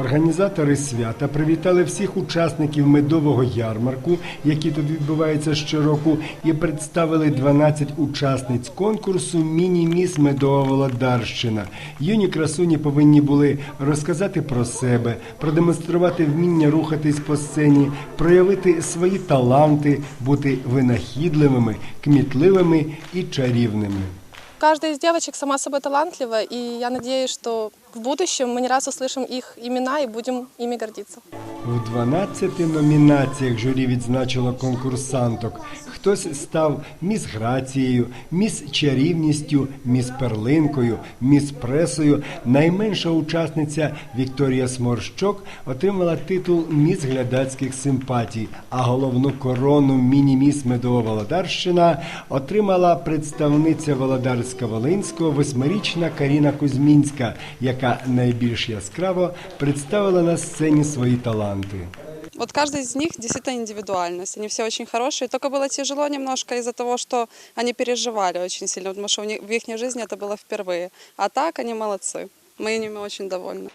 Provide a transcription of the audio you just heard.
Організатори свята привітали всіх учасників медового ярмарку, який тут відбувається щороку, і представили 12 учасниць конкурсу Міні-міс Медова Володарщина. Юні красуні повинні були розказати про себе, продемонструвати вміння рухатись по сцені, проявити свої таланти, бути винахідливими, кмітливими і чарівними. Каждая из девочек сама собой талантлива, и я надеюсь, что в будущем мы не раз услышим их имена и будем ими гордиться. В 12 номінаціях журі відзначило конкурсанток. Хтось став міс грацією, міс чарівністю, міс перлинкою, міс пресою. Найменша учасниця Вікторія Сморщок отримала титул міс глядацьких симпатій, а головну корону міні-міс Медова Володарщина отримала представниця Володарська-Волинського восьмирічна Каріна Кузьмінська, яка найбільш яскраво представила на сцені свої таланти. Вот каждый из них действительно индивидуальность. Они все очень хорошие. Только было тяжело немножко из-за того, что они переживали очень сильно, потому что у них, в их жизни это было впервые. А так они молодцы. Мы ними очень довольны.